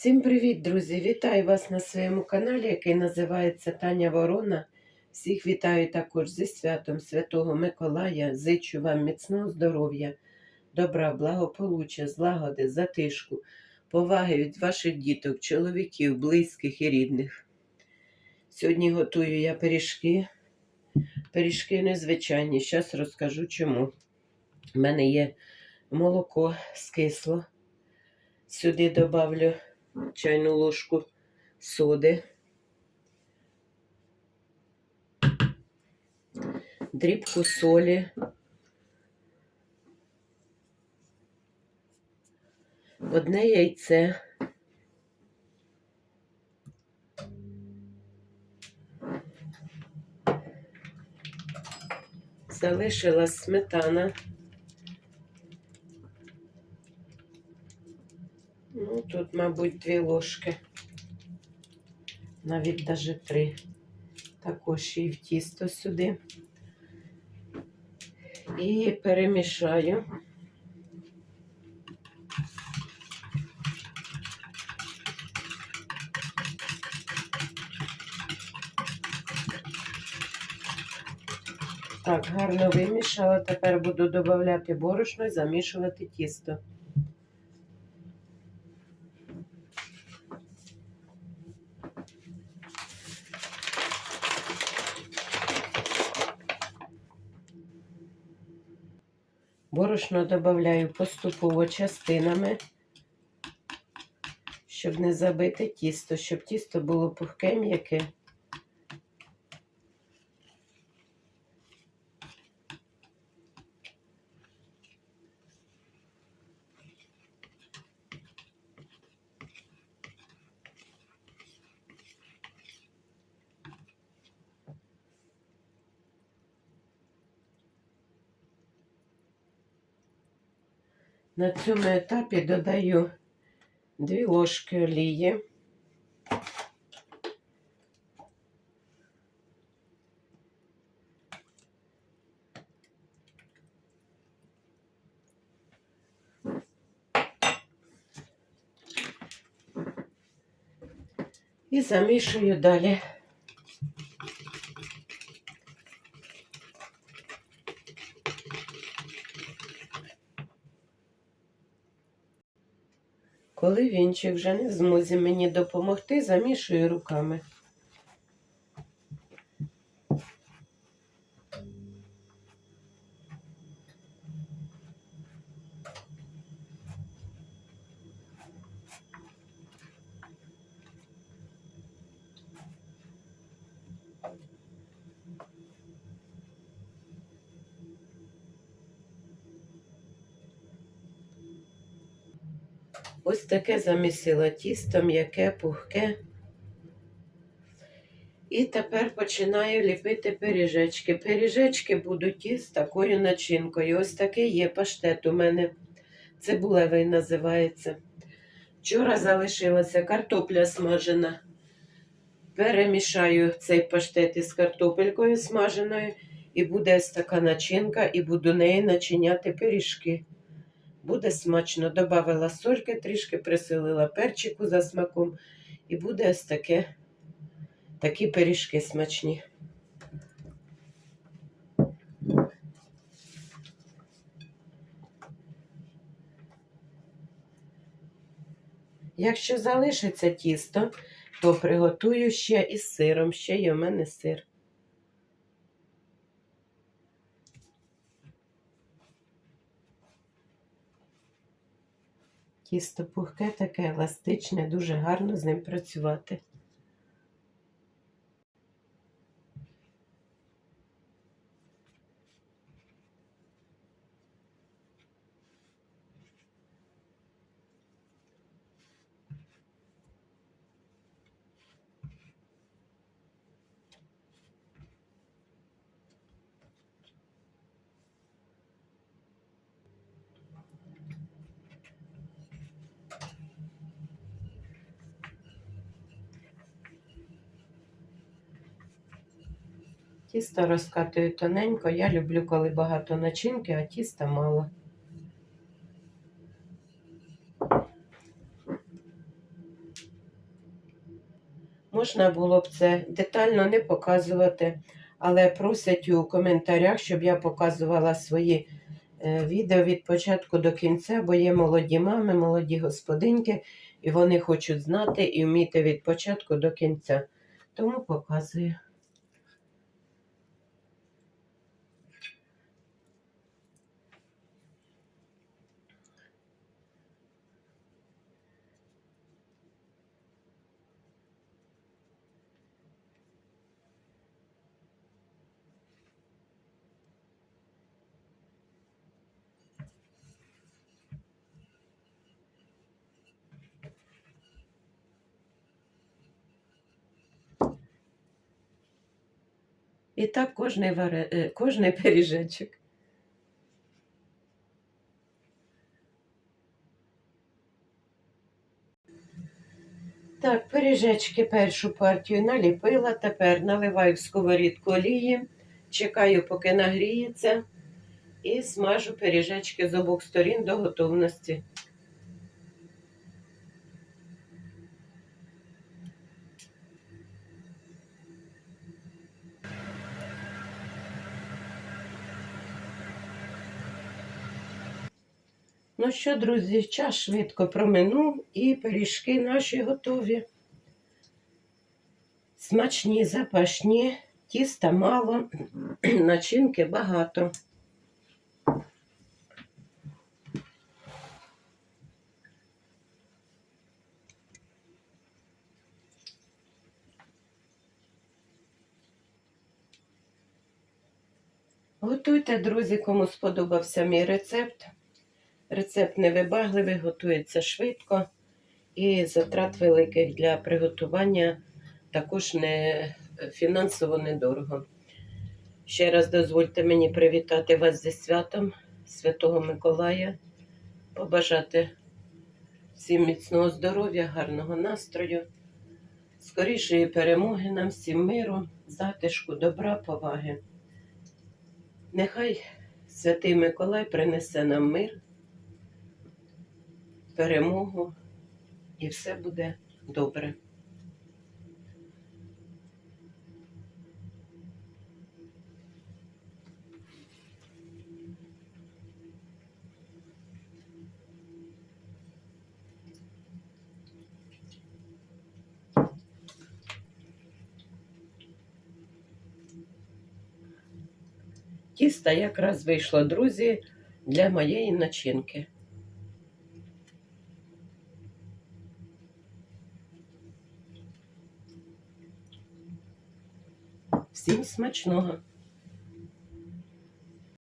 Всім привіт, друзі! Вітаю вас на своєму каналі, який називається Таня Ворона. Всіх вітаю також зі святом Святого Миколая. Зичу вам міцного здоров'я, добра, благополуччя, злагоди, затишку, поваги від ваших діток, чоловіків, близьких і рідних. Сьогодні готую я пиріжки. Пиріжки незвичайні. Зараз розкажу чому. У мене є молоко скисло. Сюди добавлю чайну ложку соди, дрібку солі, одне яйце, залишилась сметана. Ну, тут, мабуть, дві ложки. Навіть навіть три. Також і в тісто сюди. І перемішаю. Так, гарно вимішала. Тепер буду додавати борошно і замішувати тісто. Борошно додаю поступово частинами, щоб не забити тісто, щоб тісто було пухке м'яке. На цьому етапі додаю 2 ложки олії. І замішую далі. Коли вінчик вже не в змозі мені допомогти, замішую руками. Ось таке замісила тісто, м'яке, пухке. І тепер починаю ліпити пиріжечки. Пиріжечки будуть із такою начинкою. Ось такий є паштет у мене. Цибулевий називається. Вчора залишилася картопля смажена. Перемішаю цей паштет із картопелькою смаженою. І буде ось така начинка, і буду нею начиняти пиріжки. Буде смачно. Добавила сольки, трішки присилила перчику за смаком. І буде ось таке, такі пиріжки смачні. Якщо залишиться тісто, то приготую ще із сиром. Ще є у мене сир. Тісто пухке, таке еластичне, дуже гарно з ним працювати. Тісто розкатую тоненько. Я люблю, коли багато начинки, а тіста мало. Можна було б це детально не показувати, але просять у коментарях, щоб я показувала свої е, відео від початку до кінця, бо є молоді мами, молоді господинки, і вони хочуть знати і вміти від початку до кінця. Тому показую. І так кожний, варе... е, кожний пиріжечок. Так, пиріжечки першу партію наліпила, тепер наливаю в сковорідку олії, чекаю, поки нагріється, і смажу пиріжечки з обох сторін до готовності. Ну що, друзі, час швидко проминув і пиріжки наші готові. Смачні, запашні, тіста мало, начинки багато. Готуйте, друзі, кому сподобався мій рецепт. Рецепт невибагливий, готується швидко і затрат великих для приготування також не фінансово недорого. Ще раз дозвольте мені привітати вас зі святом Святого Миколая, побажати всім міцного здоров'я, гарного настрою, скорішої перемоги нам, всім миру, затишку, добра, поваги. Нехай Святий Миколай принесе нам мир перемогу, і все буде добре. Тісто якраз вийшло, друзі, для моєї начинки. Всім смачного!